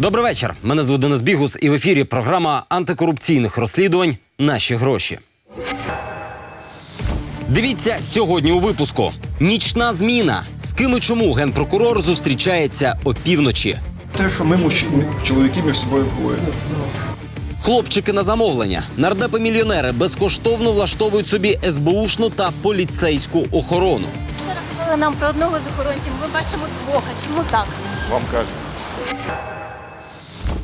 Добрий вечір. Мене звуть Денис Бігус, і в ефірі програма антикорупційних розслідувань Наші гроші. Дивіться сьогодні у випуску: нічна зміна. З ким і чому генпрокурор зустрічається опівночі. Те, що ми мужчини, чоловіки між собою воїни. Хлопчики на замовлення. Нардепи-мільйонери безкоштовно влаштовують собі СБУшну та поліцейську охорону. Вчора казали нам про одного з охоронців. Ми бачимо двох. А Чому так? Вам кажуть.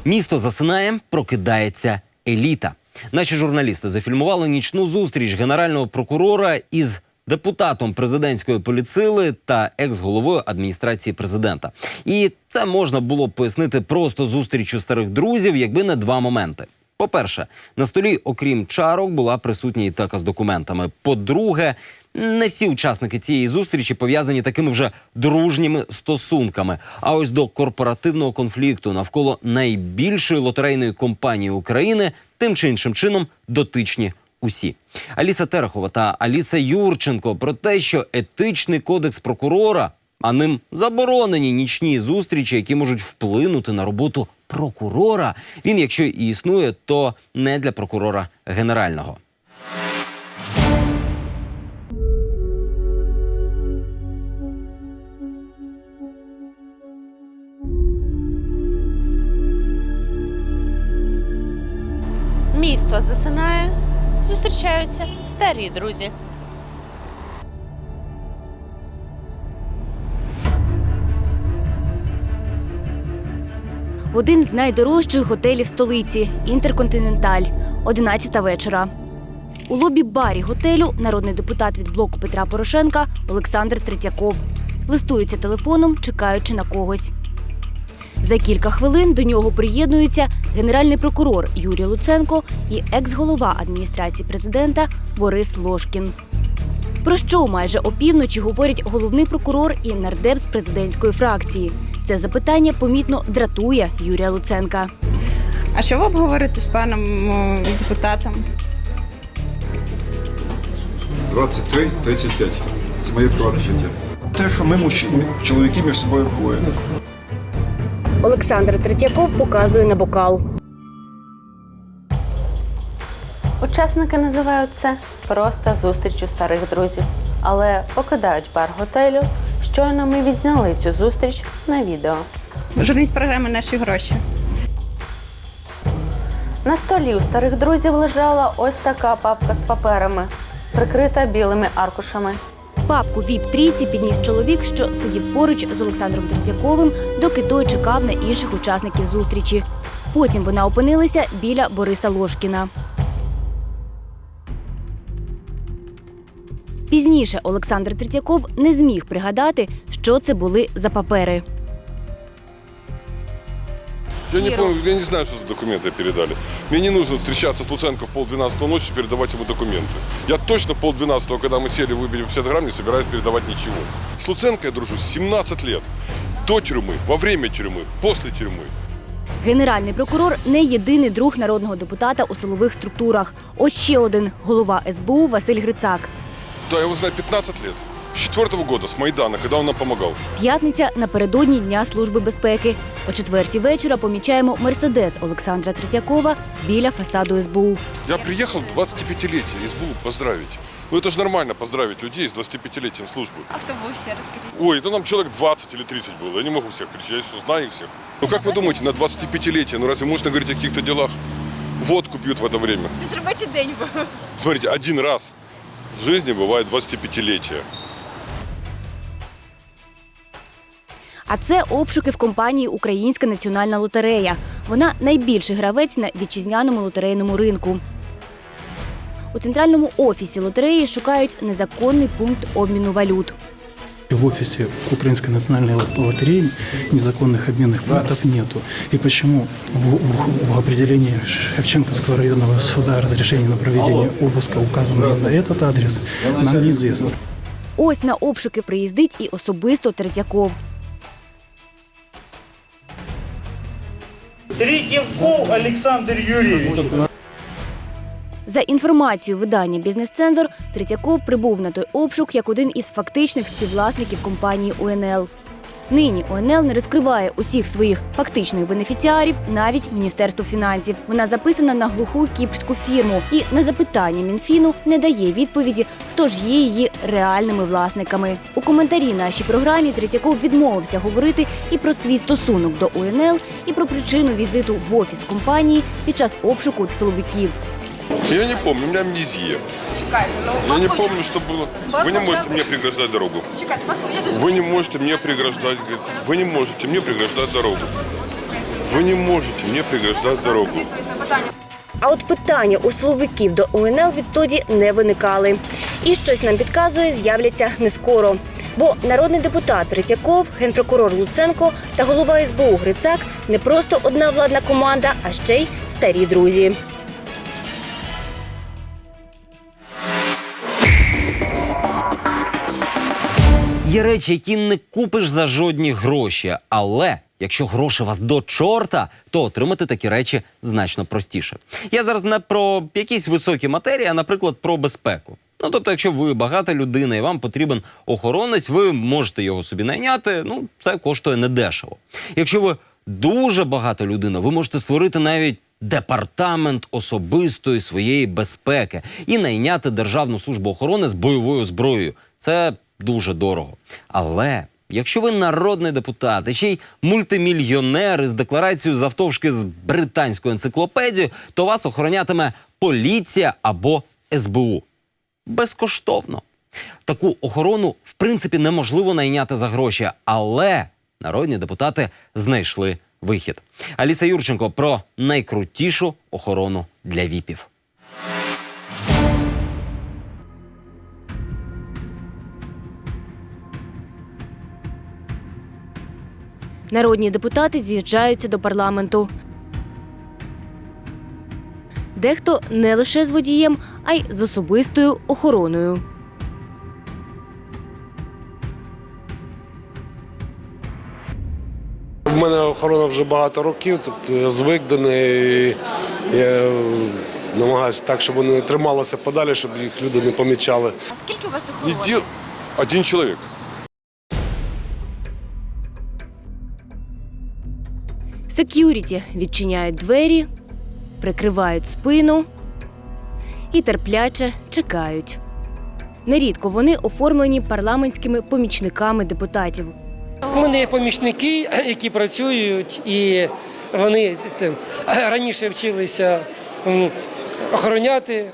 Місто засинає, прокидається еліта. Наші журналісти зафільмували нічну зустріч генерального прокурора із депутатом президентської поліцили та екс-головою адміністрації президента. І це можна було б пояснити просто зустрічю старих друзів, якби не два моменти. По-перше, на столі, окрім чарок, була присутня і така з документами. По-друге, не всі учасники цієї зустрічі пов'язані такими вже дружніми стосунками. А ось до корпоративного конфлікту навколо найбільшої лотерейної компанії України тим чи іншим чином дотичні усі. Аліса Терехова та Аліса Юрченко про те, що етичний кодекс прокурора, а ним заборонені нічні зустрічі, які можуть вплинути на роботу прокурора. Він, якщо і існує, то не для прокурора генерального. Місто засинає, зустрічаються старі друзі. Один з найдорожчих готелів столиці Інтерконтиненталь, 11 вечора. У лобі барі готелю народний депутат від блоку Петра Порошенка Олександр Третьяков. Листується телефоном, чекаючи на когось. За кілька хвилин до нього приєднуються генеральний прокурор Юрій Луценко і екс-голова адміністрації президента Борис Лошкін. Про що майже опівночі говорять головний прокурор і нардеп з президентської фракції? Це запитання помітно дратує Юрія Луценка. А що ви обговорите з паном о, депутатом? 23-35. Це моє приватне життя. Те, що ми мужчини, чоловіки між собою воїни. Олександр Третьяков показує на бокал. Учасники називають це просто зустрічю старих друзів, але покидають бар готелю. Щойно ми відзняли цю зустріч на відео. Журналіст програми Наші гроші. На столі у старих друзів лежала ось така папка з паперами, прикрита білими аркушами. Папку віп трійці підніс чоловік, що сидів поруч з Олександром Третьяковим, доки той чекав на інших учасників зустрічі. Потім вона опинилася біля Бориса Ложкіна. Пізніше Олександр Третьяков не зміг пригадати, що це були за папери. Я не помню, я не знаю, что за документы передали. Мне не нужно встречаться с Луценко в полдвенадцатого ночи, передавать ему документы. Я точно в полдвенадцатого, когда мы сели, выпили 50 грамм, не собираюсь передавать ничего. С Луценко я дружу 17 лет. До тюрьмы, во время тюрьмы, после тюрьмы. Генеральний прокурор не єдиний друг народного депутата у силових структурах. Ось ще один голова СБУ Василь Грицак. Да, я его знаю 15 лет. С четвертого года, с Майдана, когда он нам помогал. П'ятниця напередодні Дня служби безпеки. О четвертій вечора помічаємо мерседес Олександра Третьякова біля фасаду СБУ. Я приехал 25-летие СБУ поздравить. Ну это же нормально поздравить людей с 25-летием службы. А хто був ще розкажіть? Ой, ну нам человек 20 или 30 было. Я не могу всех перечислять, я что знаю их всех. Ну как вы думаете, на 25-летие, ну разве можно говорить о каких-то делах? Водку пьют в это время. Це ж робочий день був. Смотрите, один раз в жизни бывает 25-летие. А це обшуки в компанії Українська національна лотерея. Вона найбільший гравець на вітчизняному лотерейному ринку. У центральному офісі лотереї шукають незаконний пункт обміну валют. В офисе Украинской национальной лотереи незаконных обменных пунктов нету. И почему в, в- в определении Шевченковского районного суда разрешение на проведение обыска указан именно этот адрес, нам неизвестно. Ось на обшуки приїздить і особисто Третьяков. Третьяков Олександр Юрійович. За інформацією видання Бізнес-цензор, Третьяков прибув на той обшук як один із фактичних співвласників компанії УНЛ. Нині ОНЛ не розкриває усіх своїх фактичних бенефіціарів, навіть Міністерство фінансів. Вона записана на глуху кіпрську фірму і на запитання Мінфіну не дає відповіді, хто ж є її реальними власниками. У коментарі нашій програмі Третьяков відмовився говорити і про свій стосунок до УНЛ, і про причину візиту в офіс компанії під час обшуку силовиків. Я не помню, у меня амнезия. Чекайте, ну Я не помню, что было. Вы не можете мне преграждать дорогу. чекайте, вас пов'язують з Вы не можете мне преграждать. Вы не можете мне преграждать дорогу. Вы не можете мне преграждать дорогу. питання. А от питання у силовиків до УНЛ відтоді не виникали. І щось нам підказує, з'являться не скоро. Бо народний депутат Третьяков, генпрокурор Луценко та голова СБУ Грицак не просто одна владна команда, а ще й старі друзі. Є речі, які не купиш за жодні гроші, але якщо гроші вас до чорта, то отримати такі речі значно простіше. Я зараз не про якісь високі матерії, а наприклад про безпеку. Ну, тобто, якщо ви багата людина і вам потрібен охоронець, ви можете його собі найняти. Ну, це коштує недешево. Якщо ви дуже багата людина, ви можете створити навіть департамент особистої своєї безпеки і найняти Державну службу охорони з бойовою зброєю. Це дуже дорого. Але якщо ви народний депутат і ще й мультимільйонер із декларацією завтовшки з британською енциклопедією, то вас охоронятиме поліція або СБУ. Безкоштовно. Таку охорону, в принципі, неможливо найняти за гроші, але народні депутати знайшли вихід. Аліса Юрченко про найкрутішу охорону для віпів. Народні депутати з'їжджаються до парламенту. Дехто не лише з водієм, а й з особистою охороною. У мене охорона вже багато років, тобто я звик до неї. Я намагаюся так, щоб вони трималися подалі, щоб їх люди не помічали. А скільки у вас Иди... Один человек. Сек'юріті відчиняють двері, прикривають спину і терпляче чекають. Нерідко вони оформлені парламентськими помічниками депутатів. У помічники, які працюють, і вони раніше вчилися охороняти.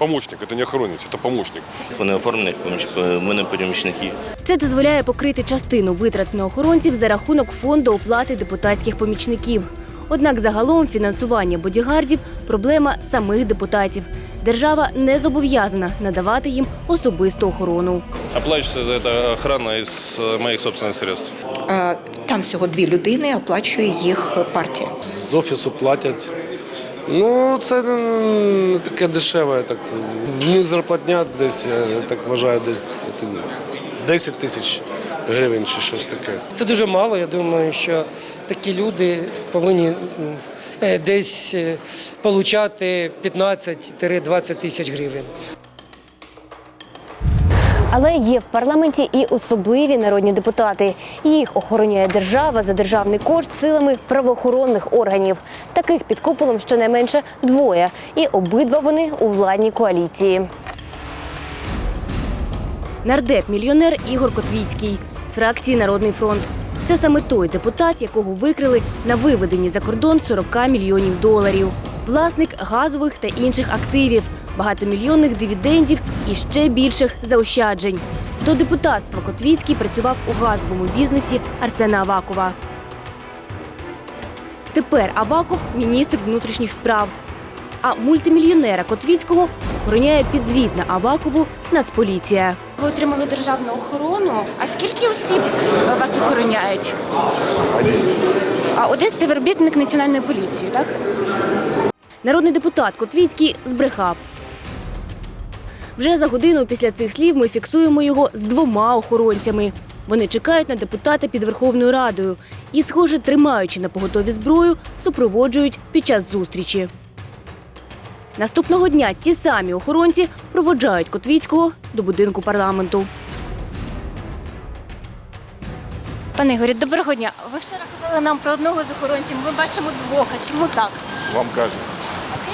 Помощник, это не охоронец, это помощник. Вони оформлені як поміч... в мене помічники. Це дозволяє покрити частину витрат на охоронців за рахунок фонду оплати депутатських помічників. Однак загалом фінансування бодігардів проблема самих депутатів. Держава не зобов'язана надавати їм особисту охорону. Оплачується це охорона із моїх собственних средств. Е, Там всього дві людини, оплачує їх партія. З офісу платять. Ну, це не таке дешеве. Так. В них зарплатня десь, я так вважаю, десь 10 тисяч гривень чи щось таке. Це дуже мало. Я думаю, що такі люди повинні е, десь е, получати 15-20 тисяч гривень. Але є в парламенті і особливі народні депутати. Їх охороняє держава за державний кошт силами правоохоронних органів. Таких під куполом щонайменше двоє, і обидва вони у владній коаліції. Нардеп-мільйонер Ігор Котвіцький з фракції Народний фронт. Це саме той депутат, якого викрили на виведенні за кордон 40 мільйонів доларів. Власник газових та інших активів, багатомільйонних дивідендів і ще більших заощаджень. До депутатства Котвіцький працював у газовому бізнесі Арсена Авакова. Тепер Аваков міністр внутрішніх справ. А мультимільйонера Котвіцького охороняє підзвітна Авакову Нацполіція. Ви отримали державну охорону. А скільки осіб вас охороняють? А один співробітник національної поліції, так? Народний депутат Котвіцький збрехав. Вже за годину після цих слів ми фіксуємо його з двома охоронцями. Вони чекають на депутата під Верховною Радою і, схоже, тримаючи на поготові зброю, супроводжують під час зустрічі. Наступного дня ті самі охоронці проводжають Котвіцького до будинку парламенту. Пане Ігорі, доброго дня. Ви вчора казали нам про одного з охоронців. Ми бачимо двох. А чому так? Вам кажется.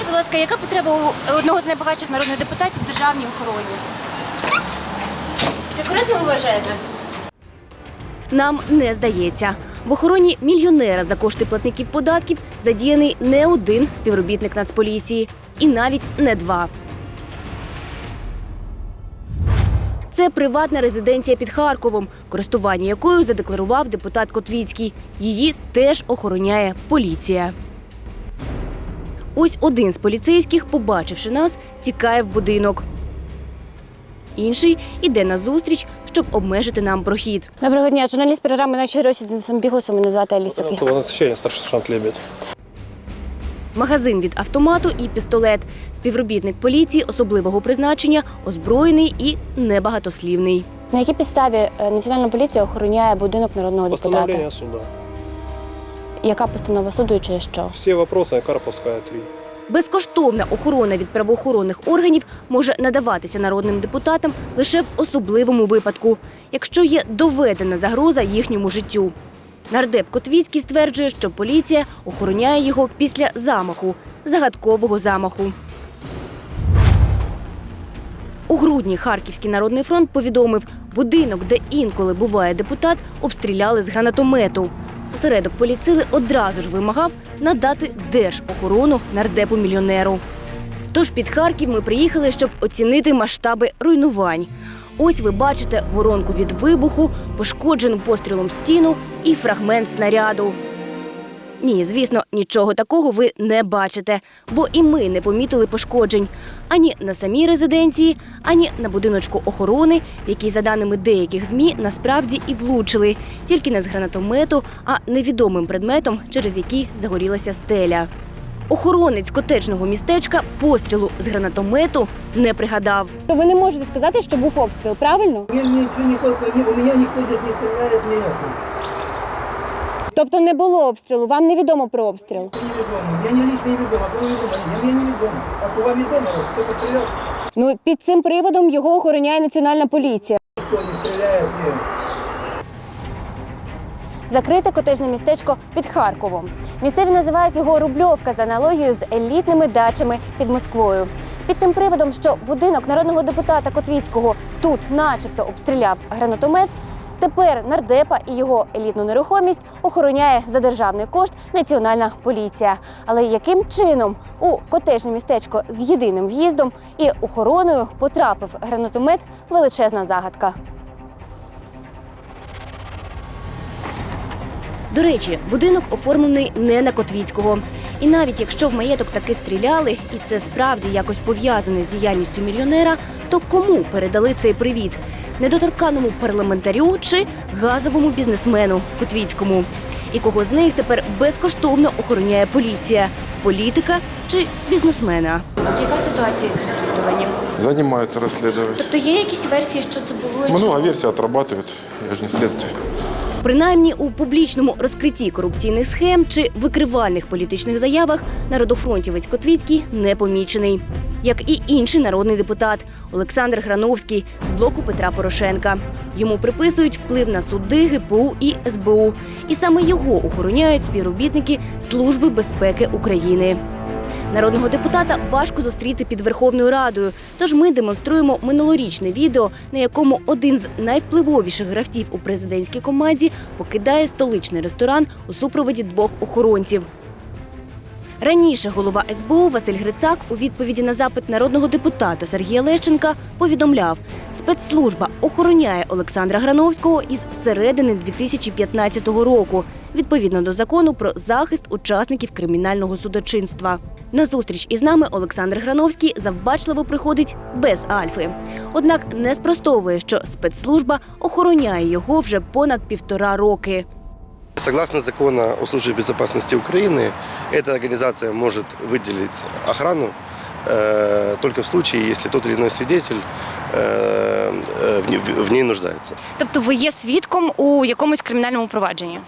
Будь ласка, яка потреба у одного з найбагатших народних депутатів в державній охороні? Це коректно ви вважаєте? Нам не здається. В охороні мільйонера за кошти платників податків задіяний не один співробітник Нацполіції, і навіть не два. Це приватна резиденція під Харковом, користування якою задекларував депутат Котвіцький. Її теж охороняє поліція. Ось один з поліцейських, побачивши нас, тікає в будинок. Інший іде на зустріч, щоб обмежити нам прохід. Доброго дня, журналіст програми «Наші розсіди Самбігусу». Мене звати Аліса Кис. насичення, старший сержант Лебедь. Магазин від автомату і пістолет. Співробітник поліції особливого призначення, озброєний і небагатослівний. На якій підставі е, Національна поліція охороняє будинок народного депутата? суда. Яка постанова суду і через що? Всі вопроси Карповська 3. Безкоштовна охорона від правоохоронних органів може надаватися народним депутатам лише в особливому випадку, якщо є доведена загроза їхньому життю. Нардеп Котвіцький стверджує, що поліція охороняє його після замаху, загадкового замаху. У грудні Харківський народний фронт повідомив, будинок, де інколи буває депутат, обстріляли з гранатомету. Осередок поліцили одразу ж вимагав надати держохорону нардепу мільйонеру. Тож під Харків ми приїхали, щоб оцінити масштаби руйнувань. Ось ви бачите воронку від вибуху, пошкоджену пострілом стіну і фрагмент снаряду. Ні, звісно, нічого такого ви не бачите, бо і ми не помітили пошкоджень ані на самій резиденції, ані на будиночку охорони, який, за даними деяких змі, насправді і влучили, тільки не з гранатомету, а невідомим предметом, через який загорілася стеля. Охоронець котеджного містечка пострілу з гранатомету не пригадав. Ви не можете сказати, що був обстріл, правильно? Мне ничего не не, у меня никто здесь не не это. Тобто не було обстрілу, вам невідомо про обстріл. Неведомо. Я не лично неведомо, а кому неведомо? Я мне неведомо. А то вам ведомо, кто пострелял, Ну під цим приводом його охороняє національна поліція. кто не стреляет. нет. Закрите котежне містечко під Харковом. Місцеві називають його Рубльовка за аналогією з елітними дачами під Москвою. Під тим приводом, що будинок народного депутата Котвіцького тут, начебто, обстріляв гранатомет. Тепер нардепа і його елітну нерухомість охороняє за державний кошт національна поліція. Але яким чином у котежне містечко з єдиним в'їздом і охороною потрапив гранатомет величезна загадка. До речі, будинок оформлений не на Котвіцького. І навіть якщо в маєток таки стріляли, і це справді якось пов'язане з діяльністю мільйонера, то кому передали цей привіт? Недоторканому парламентарю чи газовому бізнесмену Котвіцькому? І кого з них тепер безкоштовно охороняє поліція? Політика чи бізнесмена? Яка ситуація з розслідуванням? Займаються расследовать. Тобто є якісь версії, що це було? Много версія отрабатують. Я ж не следствие. Принаймні у публічному розкритті корупційних схем чи викривальних політичних заявах народофронтівець Котвіцький не помічений, як і інший народний депутат Олександр Грановський з блоку Петра Порошенка. Йому приписують вплив на суди, ГПУ і СБУ, і саме його охороняють співробітники Служби безпеки України. Народного депутата важко зустріти під Верховною Радою. Тож ми демонструємо минулорічне відео, на якому один з найвпливовіших гравців у президентській команді покидає столичний ресторан у супроводі двох охоронців. Раніше голова СБУ Василь Грицак у відповіді на запит народного депутата Сергія Лещенка повідомляв, спецслужба охороняє Олександра Грановського із середини 2015 року, відповідно до закону про захист учасників кримінального судочинства. На зустріч із нами Олександр Грановський завбачливо приходить без Альфи. Однак не спростовує, що спецслужба охороняє його вже понад півтора роки. Согласно закону о службе безопасности Украины, эта организация может выделить охрану э, только в случае, если тот или иной свидетель э, э, в, ней- в ней нуждается. Тобто ви є свідком у якомусь кримінальному провадженні?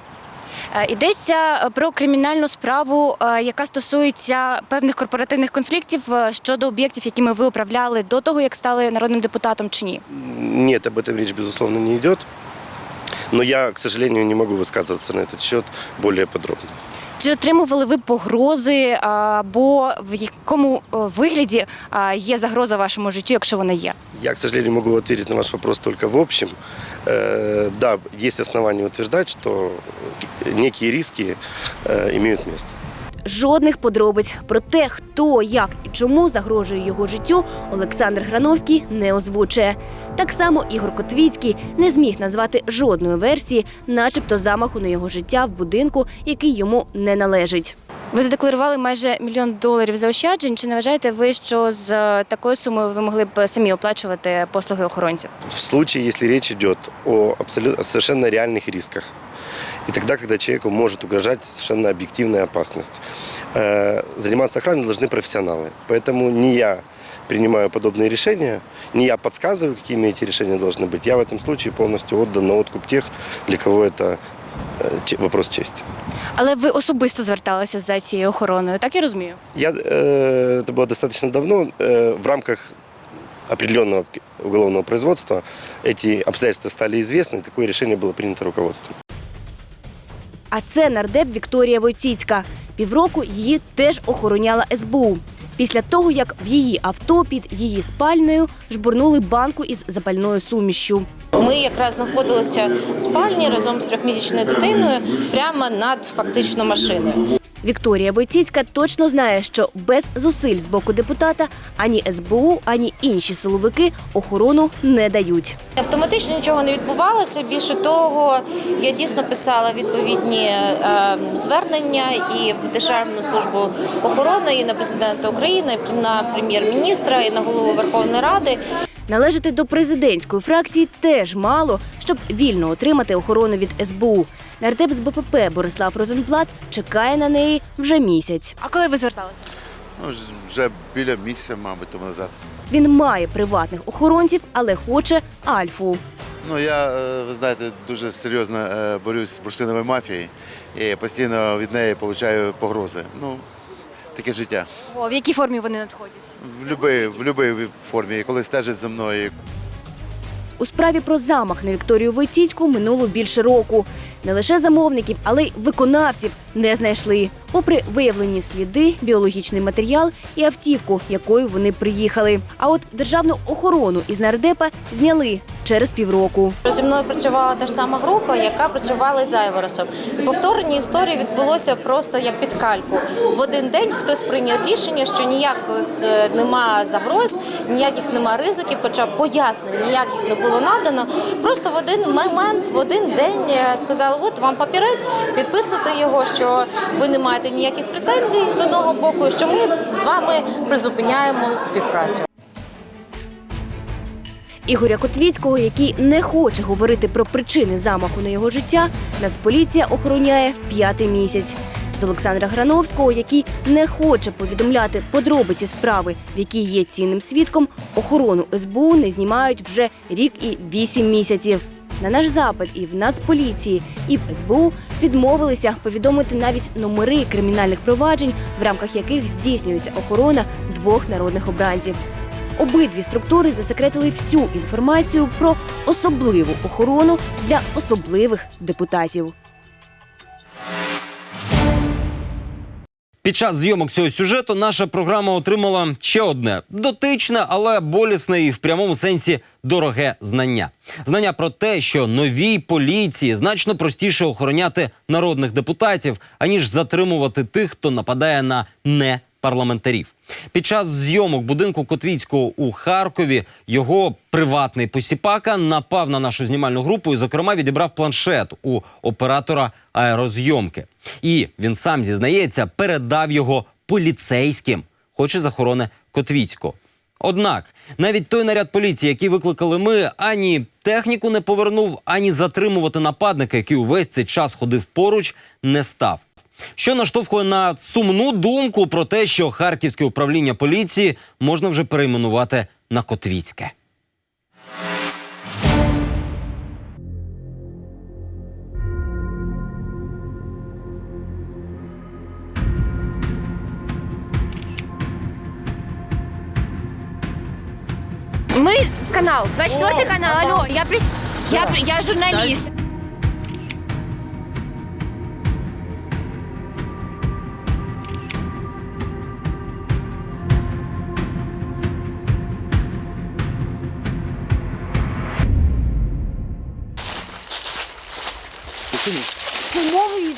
Е, Йдеться про кримінальну справу, е, яка стосується певних корпоративних конфліктів е, щодо об'єктів, якими ви управляли до того, як стали народним депутатом чи ні? Нет, об этом речь, безусловно, не идет. Но я, к сожалению, не могу высказываться на этот счет более подробно. Чи отримували ви погрози або в якому е, вигляді а, є загроза вашому життю, якщо вона є? Я, к сожалению, могу ответить на ваш вопрос только в общем. Э, Да, есть основания утверждать, что некие риски э, имеют место. Жодних подробиць про те, хто, як і чому загрожує його життю, Олександр Грановський не озвучує. Так само Ігор Котвіцький не зміг назвати жодної версії, начебто замаху на його життя в будинку, який йому не належить. Ви задекларували майже мільйон доларів заощаджень. Чи не вважаєте ви, що з е, такою сумою ви могли б самі оплачувати послуги охоронців? В случае, если речь идет о, абсолютно, о совершенно реальных рисках. И тогда, когда человеку может угрожать совершенно объективная опасность. Э, Заниматься охраной должны профессионалы. Поэтому не я принимаю подобные решения, не я подсказываю, какими эти решения должны быть. Я в этом случае полностью отдан на откуп тех, для кого это э, че- вопрос чести. Але ви особисто зверталися за цією охороною, так я розумію? Я, э, это было достаточно давно. э, в рамках определенного уголовного производства эти обстоятельства стали известны, и такое решение было принято руководством. А це нардеп Вікторія Войціцька. Півроку її теж охороняла СБУ. Після того, як в її авто під її спальнею жбурнули банку із запальною сумішшю. Ми якраз знаходилися в спальні разом з трьохмісячною дитиною прямо над фактично машиною. Вікторія Войціцька точно знає, що без зусиль з боку депутата ані СБУ, ані інші силовики охорону не дають. Автоматично нічого не відбувалося. Більше того, я дійсно писала відповідні е, звернення і в Державну службу охорони, і на президента України, і на прем'єр-міністра, і на голову Верховної Ради. Належати до президентської фракції теж мало, щоб вільно отримати охорону від СБУ. Нардеп з БПП Борислав Розенблат чекає на неї вже місяць. А коли ви зверталися? Ну, вже біля місяця, мабуть, тому назад. Він має приватних охоронців, але хоче альфу. Ну, я, е, ви знаєте, дуже серйозно е, борюсь з бурштиновою мафією і постійно від неї отримую погрози. Ну, таке життя. О, в якій формі вони надходять? В будь-якій в любій формі, коли стежать за мною. У справі про замах на Вікторію Войціцьку минуло більше року. Не лише замовників, але й виконавців не знайшли. Попри виявлені сліди, біологічний матеріал і автівку, якою вони приїхали. А от державну охорону із нардепа зняли через півроку. Зі мною працювала та ж сама група, яка працювала з Айворосом. І повторення історії відбулося просто як під кальку. В один день хтось прийняв рішення, що ніяких е, нема загроз, ніяких нема ризиків, хоча пояснень ніяких не було надано. Просто в один момент, в один день е, сказали: от вам папірець, підписуйте його, що ви не маєте ніяких претензій з одного боку, що ми з вами призупиняємо співпрацю. Ігоря Котвіцького, який не хоче говорити про причини замаху на його життя, Нацполіція охороняє п'ятий місяць. З Олександра Грановського, який не хоче повідомляти подробиці справи, в якій є цінним свідком, охорону СБУ не знімають вже рік і вісім місяців. На наш запит і в Нацполіції, і в СБУ відмовилися повідомити навіть номери кримінальних проваджень, в рамках яких здійснюється охорона двох народних обранців. Обидві структури засекретили всю інформацію про особливу охорону для особливих депутатів. Під час зйомок цього сюжету наша програма отримала ще одне дотичне, але болісне і в прямому сенсі дороге знання. Знання про те, що новій поліції значно простіше охороняти народних депутатів, аніж затримувати тих, хто нападає на не парламентарів. Під час зйомок будинку Котвіцького у Харкові його приватний посіпака напав на нашу знімальну групу і, зокрема, відібрав планшет у оператора аерозйомки. І він сам зізнається, передав його поліцейським, хоч і з охорони Котвіцького. Однак навіть той наряд поліції, який викликали ми, ані техніку не повернув, ані затримувати нападника, який увесь цей час ходив поруч, не став. Що наштовхує на сумну думку про те, що харківське управління поліції можна вже перейменувати на Котвіцьке. Ми канал, 24 канал. Алло, я прис... я, я журналіст.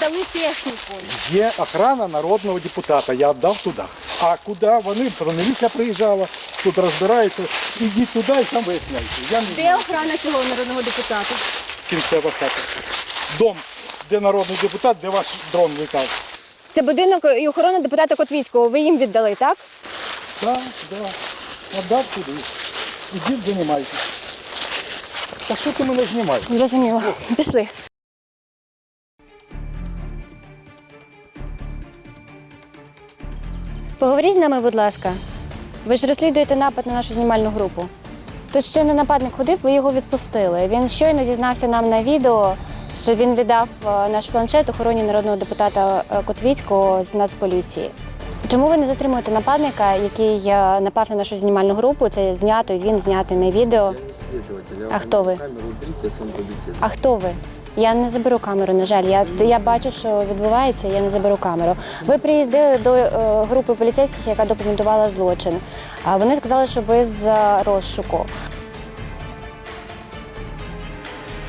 Віддали техніку. Є охрана народного депутата, я віддав туди. А куди вони, броневіка приїжджала, тут розбираються, ідіть туди і там виясняйте. Я не Де знаю, охрана цього народного депутата? кінцева хата. Дом, де народний депутат, де ваш дрон літав. Це будинок і охорона депутата Котвіцького. Ви їм віддали, так? Так, так. Віддав туди. Ідіть, займайтеся. Та що ти мене знімаєш? Зрозуміло. Пішли. Поговоріть з нами, будь ласка. Ви ж розслідуєте напад на нашу знімальну групу. Тут щойно нападник ходив, ви його відпустили. Він щойно зізнався нам на відео, що він віддав е, наш планшет охороні народного депутата е, Котвіцького з Нацполіції. Чому ви не затримуєте нападника, який е, напав на нашу знімальну групу? Це знято, і він знятий на відео. А хто ви? А хто ви? Я не заберу камеру, на жаль. Я, я бачу, що відбувається, я не заберу камеру. Ви приїздили до е, групи поліцейських, яка документувала злочин. А вони сказали, що ви з е, розшуку.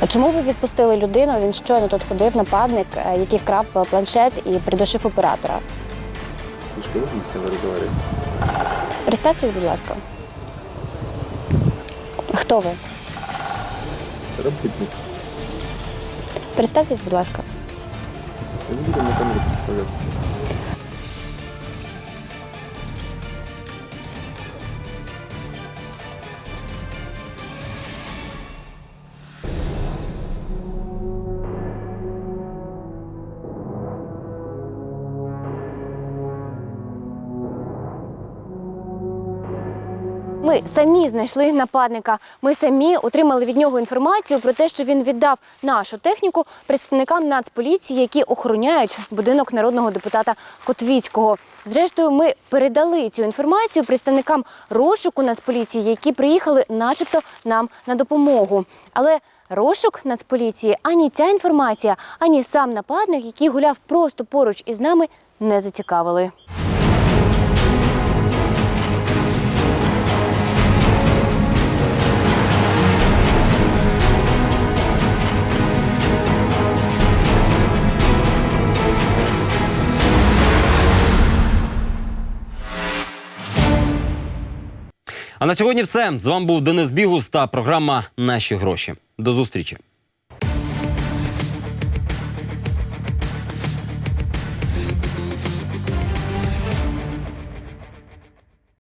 А чому ви відпустили людину? Він щойно тут ходив, нападник, е, який вкрав е, планшет і придушив оператора. Представтесь, будь ласка. Хто ви? Работник. Представтесь, будь ласка. Я не буду на камеру. Самі знайшли нападника. Ми самі отримали від нього інформацію про те, що він віддав нашу техніку представникам Нацполіції, які охороняють будинок народного депутата Котвіцького. Зрештою, ми передали цю інформацію представникам розшуку Нацполіції, які приїхали, начебто, нам на допомогу. Але розшук Нацполіції ані ця інформація, ані сам нападник, який гуляв просто поруч із нами, не зацікавили. А на сьогодні все. З вами був Денис Бігус та програма Наші гроші. До зустрічі.